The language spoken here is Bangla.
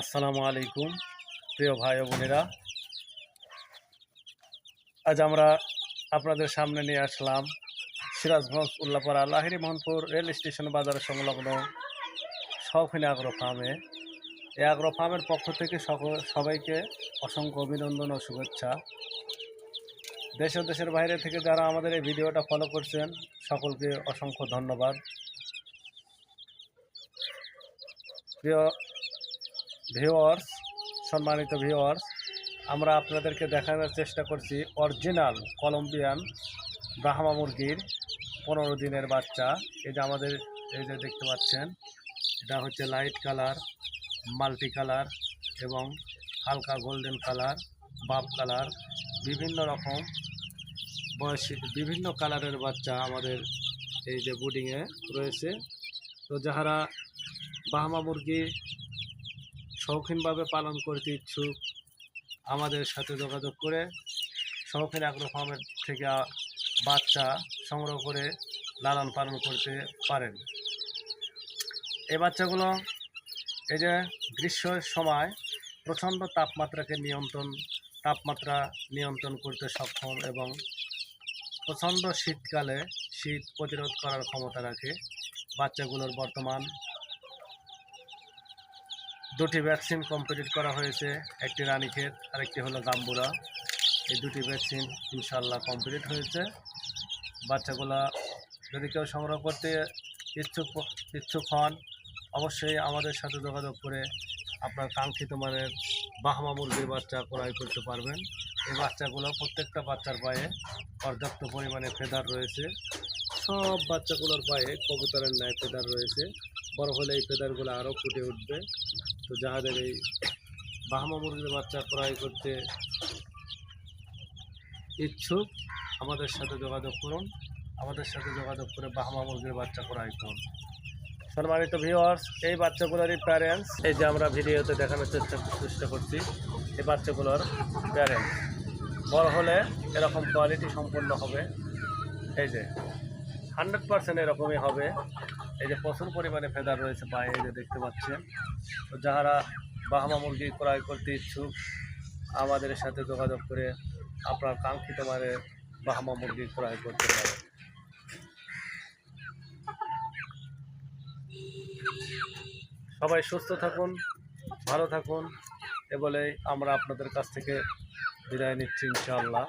আসসালামু আলাইকুম, প্রিয় ভাই বোনেরা। আজ আমরা আপনাদের সামনে নিয়ে আসলাম সিরাজগঞ্জ উল্লাপাড়া লাহিরি মোহনপুর রেল স্টেশন বাজার সংলগ্ন শৌখিন আগ্রো ফার্মে। এই আগ্রো ফার্মের পক্ষ থেকে সবাইকে অসংখ্য অভিনন্দন ও শুভেচ্ছা। দেশ দেশের বাইরে থেকে যারা আমাদের এই ভিডিওটা ফলো করছেন, সকলকে অসংখ্য ধন্যবাদ। প্রিয় ভিউয়ার্স সম্মানিত ভিউয়ার্স আমরা আপনাদেরকে দেখানোর চেষ্টা করছি অরিজিনাল কলম্বিয়ান ব্রাহ্মা মুরগির পনেরো দিনের বাচ্চা। এই যে আমাদের, এই যে দেখতে পাচ্ছেন, এটা হচ্ছে লাইট কালার মাল্টি কালার এবং হালকা গোল্ডেন কালার বাপ কালার বিভিন্ন রকম বয়সী, বিভিন্ন কালারের বাচ্চা আমাদের এই যে বুডিংয়ে রয়েছে। তো যাহারা বাহামা মুরগি শৌখিনভাবে পালন করতে ইচ্ছুক, আমাদের সাথে যোগাযোগ করে শৌখিন আগ্রহ ফার্মের থেকে বাচ্চা সংগ্রহ করে লালন পালন করতে পারেন। এই বাচ্চাগুলো এই যে গ্রীষ্মের সময় প্রচণ্ড তাপমাত্রাকে নিয়ন্ত্রণ, তাপমাত্রা নিয়ন্ত্রণ করতে সক্ষম এবং প্রচণ্ড শীতকালে শীত প্রতিরোধ করার ক্ষমতা রাখে বাচ্চাগুলোর বর্তমান দুটি ভ্যাকসিন কমপ্লিট করা হয়েছে, একটি রানীক্ষেত আরেকটি হলো গাম্বুরা এই দুটি ভ্যাকসিন ইনশাল্লাহ কমপ্লিট হয়েছে। বাচ্চাগুলা যদি কেউ সংগ্রহ করতে ইচ্ছুক ইচ্ছুক হন, অবশ্যই আমাদের সাথে যোগাযোগ করে আপনার কাঙ্ক্ষিত মানের বাহমা মুরগির বাচ্চা ক্রয় করতে পারবেন। এই বাচ্চাগুলো প্রত্যেকটা বাচ্চার পায়ে পর্যাপ্ত পরিমাণে ফেদার রয়েছে। সব বাচ্চাগুলোর পায়ে কবুতরের ন্যায় ফেদার রয়েছে। বড় হলে এই ফেদারগুলো আরও ফুটে উঠবে। তো যাহাদের এই বাহামা মুরগির বাচ্চা ক্রয় করতে ইচ্ছুক, আমাদের সাথে যোগাযোগ করুন। আমাদের সাথে যোগাযোগ করে বাহামা মুরগির বাচ্চা ক্রয় করুন। সম্মানিত ভিউয়ার্স এই বাচ্চাগুলোরই প্যারেন্টস এই যে আমরা ভিডিওতে দেখানোর চেষ্টা চেষ্টা করছি, এই বাচ্চাগুলোর প্যারেন্টস বড় হলে এরকম কোয়ালিটি সম্পন্ন হবে। এই যে হান্ড্রেড পার্সেন্ট এরকমই হবে। এই যে প্রচুর পরিমাণে ফেদার রয়েছে পায়ে এই যে দেখতে পাচ্ছেন। তো যারা বাহামা মুরগি ক্রয় করতে ইচ্ছুক, আমাদের সাথে যোগাযোগ করে আপনার কাঙ্ক্ষিত মানের বাহামা মুরগি ক্রয় করতে পারেন সবাই সুস্থ থাকুন, ভালো থাকুন, এ বলেই আমরা আপনাদের কাছ থেকে বিদায় নিচ্ছি ইনশাআল্লাহ।